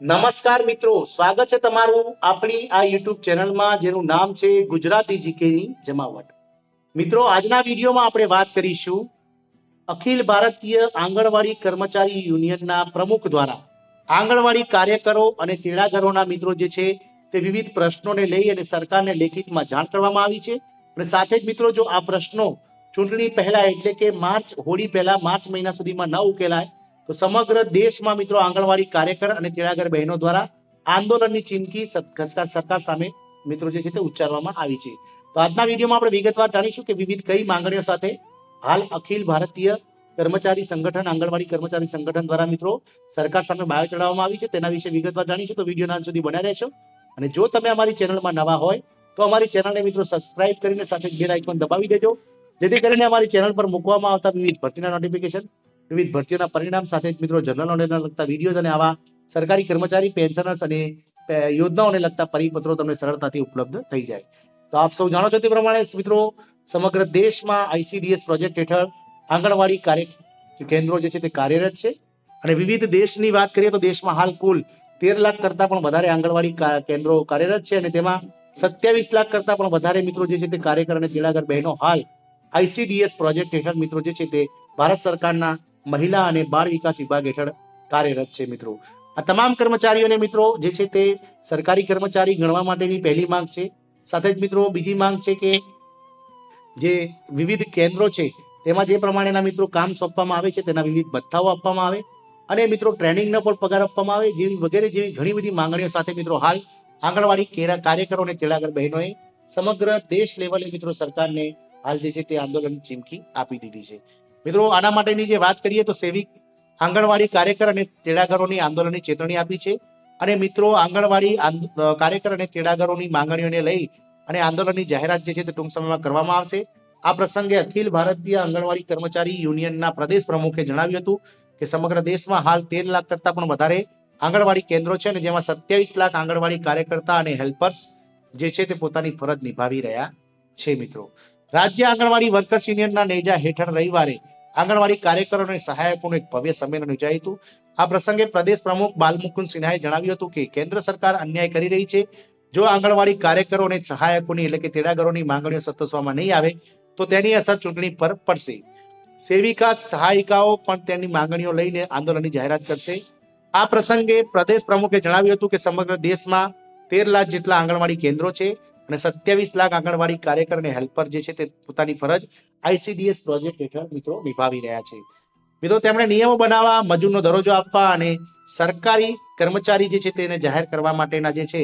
નમસ્કાર મિત્રો, સ્વાગત છે તમારું આપણી આ યુટ્યુબ ચેનલમાં, જેનું નામ છે ગુજરાતી જીકેની જમાવટ. મિત્રો, આજના વિડીયોમાં આપણે વાત કરીશું અખિલ ભારતીય આંગણવાડી કર્મચારી યુનિયનના પ્રમુખ દ્વારા આંગણવાડી કાર્યકરો અને તેડાગરોના મિત્રો જે છે તે વિવિધ પ્રશ્નોને લઈ અને સરકારને લેખિતમાં જાણ કરવામાં આવી છે. અને સાથે જ મિત્રો, જો આ પ્રશ્નો ચૂંટણી પહેલા એટલે કે માર્ચ, હોળી પહેલા, માર્ચ મહિના સુધીમાં ન ઉકેલાય તો સમગ્ર દેશમાં મિત્રો આંગણવાડી કાર્યકર અને તેડાગર બહેનો દ્વારા આંદોલનની ચીમકી સરકાર સામે મિત્રો જે છે તે ઉચ્ચારવામાં આવી છે. તો આજના વિડીયોમાં આપણે વિગતવાર જાણીશું કે વિવિધ કઈ માંગણીઓ સાથે હાલ અખિલ ભારતીય કર્મચારી સંગઠન, આંગણવાડી કર્મચારી સંગઠન દ્વારા મિત્રો સરકાર સામે બાયો ચડાવવામાં આવી છે. તેના વિશે વિગતવાર જાણીશું તો વિડીયોના અંત સુધી બન્યા રહેશો. અને જો તમે અમારી ચેનલમાં નવા હોય તો અમારી ચેનલને મિત્રો સબસ્ક્રાઇબ કરીને સાથે બેલ આઇકોન દબાવી દેજો. જેથી કરીને અમારી ચેનલ પર મૂકવામાં આવતા વિવિધ ભરતીના નોટિફિકેશન વિવિધ ભરતીઓના પરિણામ સાથે મિત્રો જનરલ નોલેજને લગતા વિડીયોઝ અને આવા સરકારી કર્મચારી, પેન્શનર્સ અને યોજનાઓને લગતા પરિપત્રો તમને સરળતાથી ઉપલબ્ધ થઈ જાય. તો આપ સૌ જાણો છો તે પ્રમાણે મિત્રો, સમગ્ર દેશમાં આઈસીડીએસ પ્રોજેક્ટ હેઠળ આંગણવાડી કાર્ય કેન્દ્રો જે છે તે કાર્યરત છે. અને વિવિધ દેશની વાત કરીએ તો દેશમાં હાલ કુલ તેર લાખ કરતા પણ વધારે આંગણવાડી કેન્દ્રો કાર્યરત છે અને તેમાં સત્યાવીસ લાખ કરતા પણ વધારે મિત્રો જે છે તે કાર્યકર અને તેડાગર બહેનો હાલ આઈસીડીએસ પ્રોજેક્ટ હેઠળ મિત્રો જે છે તે ભારત સરકારના મહિલા અને બાળ વિકાસ વિભાગ હેઠળ કાર્યરત છે મિત્રો. આ તમામ કર્મચારીઓને મિત્રો જે છે તે સરકારી કર્મચારી ગણવા માટેની પહેલી માંગ છે. સાથે જ મિત્રો બીજી માંગ છે કે જે વિવિધ કેન્દ્રો છે તેમાં જે પ્રમાણેના મિત્રો કામ સોંપવામાં આવે છે તેના વિવિધ ભથ્થાઓ આપવામાં આવે અને મિત્રો ટ્રેનિંગનો પણ પગાર આપવામાં આવે જેવી વગેરે જેવી ઘણી બધી માંગણીઓ સાથે મિત્રો હાલ આંગણવાડી કેરા કાર્યકરો અને તેડાગર બહેનોએ સમગ્ર દેશ લેવલે મિત્રો સરકારને હાલ જે છે તે આંદોલન ચીમકી આપી દીધી છે. મિત્રો, આના માટેની જે વાત કરીએ તો સેવિક આંગણવાડી કાર્યકર અને તેડાગરોની આંદોલનની ચેતવણી આપી છે. અને મિત્રો, આંગણવાડી કાર્યકર અને તેડાગરોની માંગણીઓને લઈ અને આંદોલનની જાહેરાત જે છે તે ટૂંક સમયમાં કરવામાં આવશે. આ પ્રસંગે અખિલ ભારતીય આંગણવાડી કર્મચારી યુનિયનના પ્રદેશ પ્રમુખે જણાવ્યું હતું કે સમગ્ર દેશમાં હાલ તેર લાખ કરતા પણ વધારે આંગણવાડી કેન્દ્રો છે અને જેમાં સત્યાવીસ લાખ આંગણવાડી કાર્યકર્તા અને હેલ્પર્સ જે છે તે પોતાની ફરજ નિભાવી રહ્યા છે મિત્રો. રાજ્ય આંગણવાડી વર્કર્સ યુનિયનના નેજા હેઠળ રવિવારે આંગણવાડી કાર્યકરો અને સહાયકોનું એક ભવ્ય સંમેલન યોજાયું હતું. આ પ્રસંગે પ્રદેશ પ્રમુખ બાલમુકુંદ સિન્હાએ જણાવ્યું હતું કે કેન્દ્ર સરકાર અન્યાય કરી રહી છે. જો આંગણવાડી કાર્યકરો અને સહાયકોની એટલે કે તેડાગરોની માંગણીઓ સંતોષવામાં નહીં આવે, તો તેની અસર ચૂંટણી પર પડશે. સેવિકા સહાયિકાઓ પણ તેની માંગણીઓ લઈને આંદોલનની જાહેરાત કરશે. આ પ્રસંગે પ્રદેશ પ્રમુખે જણાવ્યું હતું કે સમગ્ર દેશમાં તેર લાખ જેટલા આંગણવાડી કેન્દ્રો છે. અને સત્યાવીસ લાખ આંગણવાડી કાર્યકર અને હેલ્પર જે છે તે પોતાની ફરજ આઈસીડીએસ પ્રોજેક્ટ હેઠળ મિત્રો નિભાવી રહ્યા છે. મિત્રો, તેમણે નિયમો બનાવવા, મજૂરનો દરજ્જો આપવા અને સરકારી કર્મચારી જે છે તેને જાહેર કરવા માટેના જે છે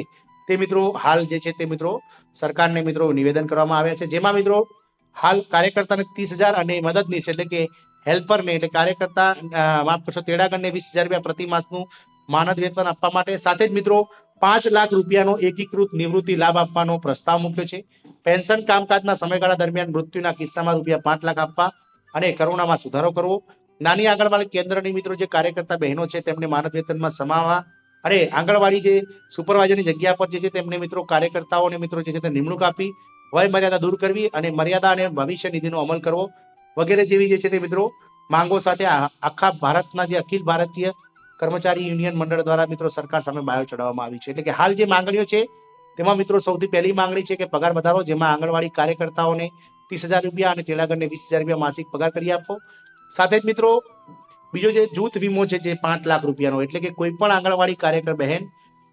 તે મિત્રો હાલ જે છે તે મિત્રો સરકારને મિત્રો નિવેદન કરવામાં આવ્યા છે. જેમાં મિત્રો હાલ કાર્યકર્તાને ત્રીસ હજાર અને મદદનીશ એટલે કે હેલ્પરને એટલે કાર્યકર્તા માફ કરશો, તેડાગરને વીસ હજાર રૂપિયા પ્રતિ માસનું માનદ વેતન આપવા માટે સાથે જ મિત્રો પાંચ લાખ રૂપિયાનો એકીકૃત નિવૃત્તિ લાભ આપવાનો પ્રસ્તાવ મૂક્યો છે. પેન્શન કામકાજના સમયગાળા દરમિયાન મૃત્યુના કિસ્સામાં રૂપિયા પાંચ લાખ આપવા અને કરુણામાં સુધારો કરવો. નાની આંગણવાડી કેન્દ્રની મિત્રો જે કાર્યકર્તા બહેનો છે તેમને માનદ વેતનમાં સમાવવા અને આંગણવાડી જે સુપરવાઇઝરની જગ્યા પર જે છે તેમને મિત્રો કાર્યકર્તાઓને મિત્રો જે છે તે નિમણૂક આપી વય મર્યાદા દૂર કરવી અને મર્યાદા અને ભવિષ્ય નિધિનો અમલ કરવો વગેરે જેવી જે છે તે મિત્રો માંગો સાથે આખા ભારતના જે અખિલ ભારતીય કર્મચારી યુનિયન મંડળ દ્વારા મિત્રો સરકાર સામે બાયો ચડાવવામાં આવી છે. એટલે કે હાલ જે માંગણીઓ છે, તેમાં મિત્રો સૌથી પહેલી માંગણી છે કે પગાર વધારો, જેમાં આંગણવાડી કાર્યકર્તાઓને ત્રીસ હજાર રૂપિયા અને તેડાગરને વીસ હજાર રૂપિયા માસિક પગાર કરી આપવો. સાથે જ મિત્રો, બીજો જે જૂથ વીમો છે, જે પાંચ લાખ રૂપિયાનો, એટલે કે કોઈ પણ આંગણવાડી કાર્યકર બહેન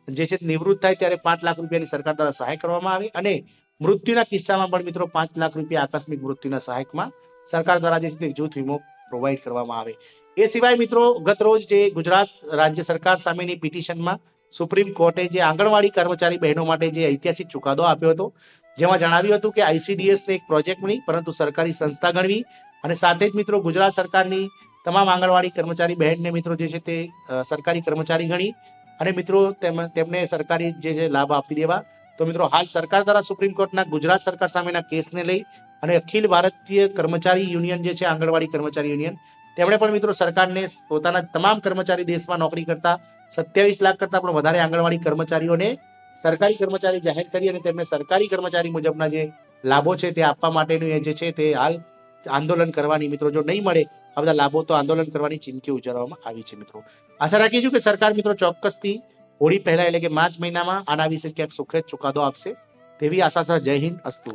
જે છે નિવૃત્ત થાય ત્યારે પાંચ લાખ રૂપિયાની સરકાર દ્વારા સહાય કરવામાં આવે અને મૃત્યુના કિસ્સામાં પણ મિત્રો પાંચ લાખ રૂપિયા આકસ્મિક મૃત્યુના સહાયકમાં સરકાર દ્વારા જે છે જૂથ વીમો પ્રોવાઈડ કરવામાં આવે. એ સિવાય મિત્રો, ગત રોજ જે ગુજરાત રાજ્ય સરકાર સામેની પિટિશનમાં સુપ્રીમ કોર્ટે જે આંગણવાડી કર્મચારી બહેનો માટે જે ઐતિહાસિક ચુકાદો આપ્યો હતો, જેમાં જણાવ્યું હતું કે આઈસીડીએસ ને એક પ્રોજેક્ટ નહીં પરંતુ સરકારી સંસ્થા ગણવી અને સાથે જ મિત્રો ગુજરાત સરકારની તમામ આંગણવાડી કર્મચારી બહેનને મિત્રો જે છે તે સરકારી કર્મચારી ગણી અને મિત્રો તેમ- તેમને સરકારી જે જે લાભ આપી દેવા. તો મિત્રો, હાલ સરકાર દ્વારા સુપ્રીમ કોર્ટના ગુજરાત સરકાર સામેના કેસને લઈ અને અખિલ ભારતીય કર્મચારી યુનિયન જે છે, આંગણવાડી કર્મચારી યુનિયન, તેમણે પણ મિત્રો સરકારને પોતાના તમામ કર્મચારી દેશમાં નોકરી કરતા સત્યાવીસ લાખ કરતા પણ વધારે આંગણવાડી કર્મચારીઓને સરકારી કર્મચારી જાહેર કરી અને તેમને સરકારી કર્મચારી મુજબના જે લાભો છે તે આપવા માટેનું એ જે છે તે હાલ આંદોલન કરવાની મિત્રો જો નહીં મળે, આ બધા લાભો તો આંદોલન કરવાની ચીમકી ઉચ્ચારવામાં આવી છે મિત્રો. આશા રાખીશું કે સરકાર મિત્રો ચોક્કસથી હોળી પહેલા એટલે કે માર્ચ મહિનામાં આના વિશે ક્યાંક સુખેજ ચુકાદો આપશે તેવી આશા સહ જય હિન્દ, અસ્તુ.